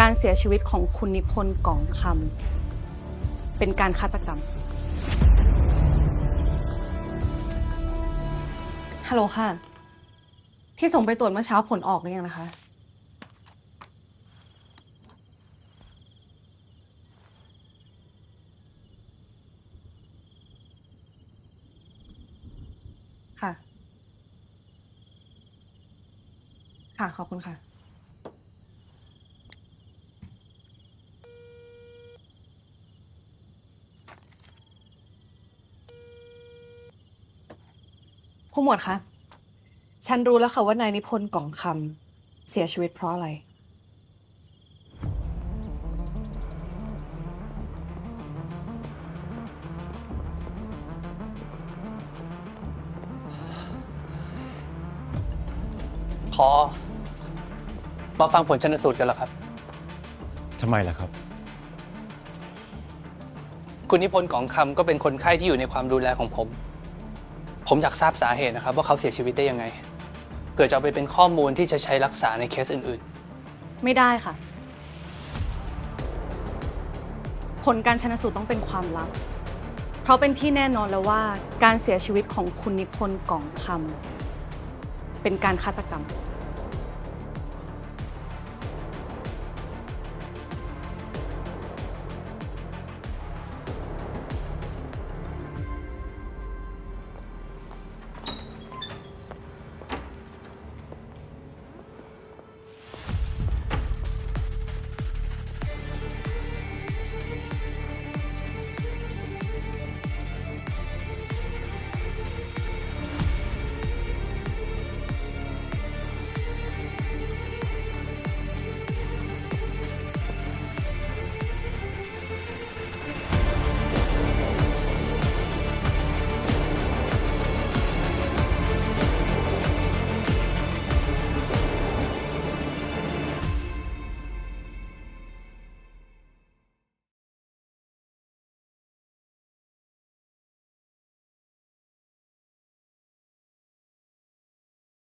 การเสียชีวิตของคุณนิพนธ์กล่องคำเป็นการฆาตกรรม ฮัลโหลค่ะ ที่ส่งไปตรวจเมื่อเช้าผลออกหรือยังนะคะ ค่ะ ค่ะ ขอบคุณค่ะ ผู้หมวดคะ ฉันรู้แล้วค่ะว่านายนิพนธ์กล่องคำเสียชีวิตเพราะอะไร ขอ มาฟังผลชนสูตรกันเหรอครับ ทำไมล่ะครับ คุณนิพนธ์กองคำก็เป็นคนไข้ที่อยู่ในความดูแลของผม ผมอยากทราบสาเหตุนะครับ ว่าเขาเสียชีวิตได้ยังไงเกิดจะเอาไปเป็นข้อมูลที่จะใช้รักษาในเคสอื่นไม่ได้ค่ะ ผลการชนสูตรต้องเป็นความลับ เพราะเป็นที่แน่นอนแล้วว่าการเสียชีวิตของคุณนิพนธ์กล่องคำเป็นการฆาตกรรม